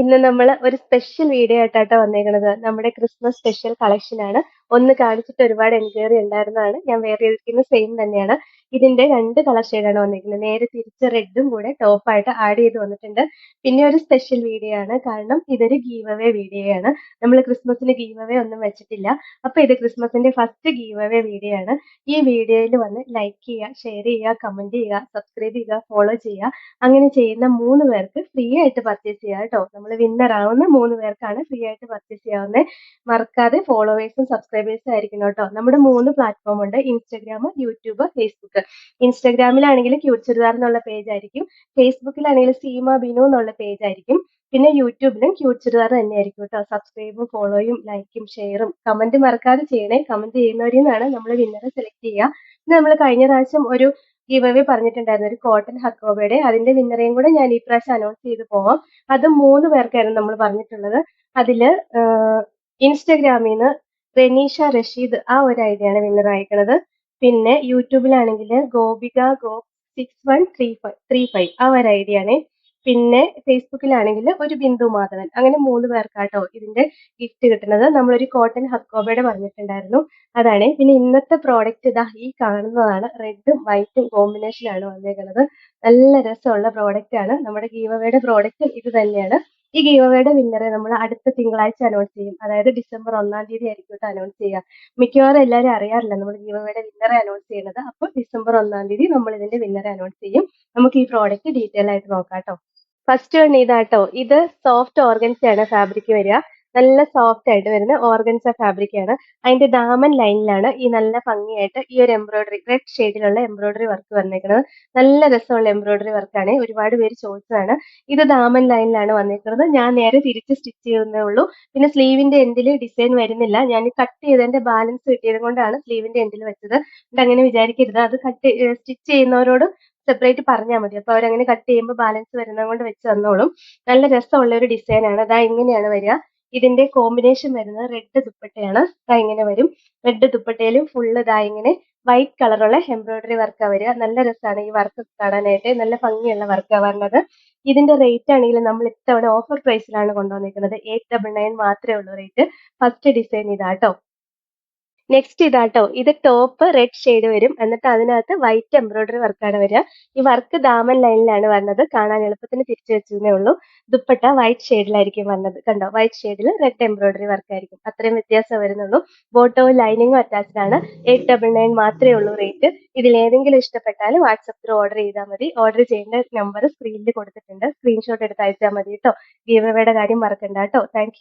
ഇന്ന് നമ്മൾ ഒരു സ്പെഷ്യൽ വീഡിയോ ആയിട്ടാട്ടോ വന്നേക്കണത്. നമ്മുടെ ക്രിസ്മസ് സ്പെഷ്യൽ കളക്ഷൻ ആണ്. ഒന്ന് കാണിച്ചിട്ട് ഒരുപാട് എൻക്വയറി ഉണ്ടായിരുന്നതാണ്. ഞാൻ വേറെ ഇരിക്കുന്ന സെയിം തന്നെയാണ്. ഇതിന്റെ രണ്ട് കളർ ഷെയ്ഡാണ് വന്നിരിക്കുന്നത്. നേരെ തിരിച്ച് റെഡും കൂടെ ടോപ്പായിട്ട് ആഡ് ചെയ്ത് വന്നിട്ടുണ്ട്. പിന്നെ ഒരു സ്പെഷ്യൽ വീഡിയോ ആണ്. കാരണം ഇതൊരു ഗീവ് അവേ വീഡിയോ ആണ്. നമ്മൾ ക്രിസ്മസിന് ഗീവ് അവേ ഒന്നും വെച്ചിട്ടില്ല. അപ്പൊ ഇത് ക്രിസ്മസിന്റെ ഫസ്റ്റ് ഗീവ് അവേ വീഡിയോ ആണ്. ഈ വീഡിയോയിൽ വന്ന് ലൈക്ക് ചെയ്യുക ഷെയർ ചെയ്യുക കമന്റ് ചെയ്യുക സബ്സ്ക്രൈബ് ചെയ്യുക ഫോളോ ചെയ്യുക. അങ്ങനെ ചെയ്യുന്ന മൂന്ന് പേർക്ക് ഫ്രീ ആയിട്ട് പർച്ചേസ് ചെയ്യാം കേട്ടോ. നമ്മൾ വിന്നർ ആവുന്ന മൂന്ന് പേർക്കാണ് ഫ്രീ ആയിട്ട് പർച്ചേസ് ചെയ്യാവുന്നത് മറക്കാതെ ഫോളോവേഴ്സും സബ്സ്ക്രൈബേഴ്സും ആയിരിക്കണം കേട്ടോ. നമ്മുടെ മൂന്ന് പ്ലാറ്റ്ഫോം ഉണ്ട്. ഇൻസ്റ്റാഗ്രാം യൂട്യൂബ് ഫേസ്ബുക്ക് ഇൻസ്റ്റാഗ്രാമിലാണെങ്കിൽ ക്യൂട്ട് ചുരിദാർ എന്നുള്ള പേജ് ആയിരിക്കും. ഫേസ്ബുക്കിലാണെങ്കിൽ സീമ ബിനു എന്നുള്ള പേജ് ആയിരിക്കും. പിന്നെ യൂട്യൂബിലും ക്യൂട്ട് ചുരിദാർ തന്നെയായിരിക്കും കേട്ടോ. സബ്സ്ക്രൈബും ഫോളോയും ലൈക്കും ഷെയറും കമന്റ് മറക്കാതെ ചെയ്യണേ. കമന്റ് ചെയ്യുന്നവരിൽ നിന്നാണ് നമ്മൾ വിന്നറെ സെലക്ട് ചെയ്യുക. നമ്മൾ കഴിഞ്ഞ പ്രാവശ്യം ഒരു ഗീവ് അവേ പറഞ്ഞിട്ടുണ്ടായിരുന്നു. ഒരു കോട്ടൺ ഹക്കോബയുടെ അതിന്റെ വിന്നറേയും കൂടെ ഞാൻ ഈ പ്രാവശ്യം അനൗൺസ് ചെയ്ത് പോവാം. അത് മൂന്ന് പേർക്കായിരുന്നു നമ്മൾ പറഞ്ഞിട്ടുള്ളത്. അതിൽ ഇൻസ്റ്റഗ്രാമിൽ നിന്ന് റെനീഷ റഷീദ് ആ ഒരു ഐഡിയ ആണ് വിന്നർ ആയിരിക്കുന്നത് പിന്നെ യൂട്യൂബിലാണെങ്കിൽ Gopika go six one three five three five ആ ഒരു ഐഡിയ ആണ് പിന്നെ ഫേസ്ബുക്കിലാണെങ്കിൽ ഒരു ബിന്ദു മാധവൻ. അങ്ങനെ മൂന്ന് പേർക്കാട്ടോ ഇതിന്റെ ഗിഫ്റ്റ് കിട്ടുന്നത്. നമ്മളൊരു കോട്ടൺ ഹക്കോബയുടെ പറഞ്ഞിട്ടുണ്ടായിരുന്നു അതാണ്. പിന്നെ ഇന്നത്തെ പ്രോഡക്റ്റ് ഇതാ ഈ കാണുന്നതാണ്. റെഡും വൈറ്റും കോമ്പിനേഷനാണ് വന്നേക്കുന്നത് നല്ല രസമുള്ള പ്രോഡക്റ്റ് ആണ്. നമ്മുടെ ഗീവവയുടെ പ്രോഡക്റ്റ് ഇത് തന്നെയാണ്. ഈ ഗീവവയുടെ വിന്നറെ നമ്മൾ അടുത്ത തിങ്കളാഴ്ച അനൗൺസ് ചെയ്യും. അതായത് ഡിസംബർ ഒന്നാം തീയതി ആയിരിക്കും അനൗൺസ് ചെയ്യുക. മിക്കവാറും എല്ലാവരും അറിയാറില്ല നമ്മൾ ഗീവവയുടെ വിന്നറെ അനൗൺസ് ചെയ്യുന്നത് അപ്പോൾ ഡിസംബർ ഒന്നാം തീയതി നമ്മൾ ഇതിന്റെ വിന്നറെ അനൗൺസ് ചെയ്യും. നമുക്ക് ഈ പ്രോഡക്റ്റ് ഡീറ്റെയിൽ ആയിട്ട് നോക്കാം കേട്ടോ ഫസ്റ്റ് വൺ ഇതാട്ടോ ഇത് സോഫ്റ്റ് ഓർഗൻസ് ആണ് ഫാബ്രിക് വരിക. നല്ല സോഫ്റ്റ് ആയിട്ട് വരുന്ന ഓർഗൻസ ഫാബ്രിക് ആണ്. അതിന്റെ ദാമൻ ലൈനിലാണ് ഈ നല്ല ഭംഗിയായിട്ട് ഈ ഒരു എംബ്രോയിഡറി റെഡ് ഷെയ്ഡിലുള്ള എംബ്രോയിഡറി വർക്ക് വന്നിരിക്കുന്നത്. നല്ല രസമുള്ള എംബ്രോയിഡറി വർക്കാണ് ഒരുപാട് പേര് ചോദിച്ചതാണ്. ഇത് ദാമൻ ലൈനിലാണ് വന്നിരിക്കുന്നത്. ഞാൻ നേരെ തിരിച്ച് സ്റ്റിച്ച് ചെയ്യുന്നേ ഉള്ളൂ. പിന്നെ സ്ലീവിന്റെ എൻഡിൽ ഡിസൈൻ വരുന്നില്ല. ഞാൻ കട്ട് ചെയ്തതിന്റെ ബാലൻസ് കിട്ടിയത് കൊണ്ടാണ് സ്ലീവിന്റെ എൻഡിൽ വെച്ചത്. അതുകൊണ്ട് അങ്ങനെ വിചാരിക്കരുത്. അത് കട്ട് സ്റ്റിച്ച് ചെയ്യുന്നവരോട് സെപ്പറേറ്റ് പറഞ്ഞാൽ മതി. അപ്പൊ അവരങ്ങനെ കട്ട് ചെയ്യുമ്പോൾ ബാലൻസ് വരുന്നത് കൊണ്ട് വെച്ച് തന്നോളും. നല്ല രസമുള്ള ഒരു ഡിസൈൻ ആണ്. അതാ ഇങ്ങനെയാണ് വരിക. ഇതിന്റെ കോമ്പിനേഷൻ വരുന്നത് റെഡ് ദുപ്പട്ടയാണ്. ഇതാ ഇങ്ങനെ വരും. റെഡ് ദുപ്പട്ടയിലും ഫുള്ള് ഇതാ ഇങ്ങനെ വൈറ്റ് കളറുള്ള എംബ്രോയിഡറി വർക്കാണ് വരിക. നല്ല രസമാണ് ഈ വർക്ക് കാണാനായിട്ട്. നല്ല ഭംഗിയുള്ള വർക്കാണ് വരുന്നത് ഇതിന്റെ റേറ്റ് ആണെങ്കിൽ നമ്മൾ ഇത്തവണ ഓഫർ പ്രൈസിലാണ് കൊണ്ടുവന്നിരിക്കുന്നത് എയ്റ്റ് ഡബിൾ നയൻ മാത്രമേ ഉള്ളൂ റേറ്റ് ഫസ്റ്റ് ഡിസൈൻ ഇതാട്ടോ നെക്സ്റ്റ് ഇതാട്ടോ. ഇത് ടോപ്പ് റെഡ് ഷെയ്ഡ് വരും. എന്നിട്ട് അതിനകത്ത് വൈറ്റ് എംബ്രോയിഡറി വർക്കാണ് വരിക. ഈ വർക്ക് ദാമൻ ലൈനിലാണ് വരുന്നത് കാണാൻ എളുപ്പത്തിന് തിരിച്ചു വെച്ചതേ ഉള്ളൂ. ദുപ്പട്ട വൈറ്റ് ഷെയ്ഡിലായിരിക്കും വന്നത്. കണ്ടോ? വൈറ്റ് ഷെയ്ഡിൽ റെഡ് എംബ്രോയിഡറി വർക്കായിരിക്കും അത്രയും വ്യത്യാസം വരുന്നുള്ളൂ. ബോട്ടോ ലൈനിങ്ങും അറ്റാച്ച്ഡ് ആണ്. എയ്റ്റ് ഡബിൾ നയൻ മാത്രമേ ഉള്ളൂ റേറ്റ് ഇതിൽ ഏതെങ്കിലും ഇഷ്ടപ്പെട്ടാൽ വാട്സപ്പിൽ ഓർഡർ ചെയ്താൽ മതി. ഓർഡർ ചെയ്യേണ്ട നമ്പർ സ്ക്രീനിൽ കൊടുത്തിട്ടുണ്ട്. സ്ക്രീൻഷോട്ട് എടുത്ത് അയച്ചാൽ മതി കേട്ടോ ഗീവയുടെ കാര്യം മറക്കണ്ട കേട്ടോ താങ്ക്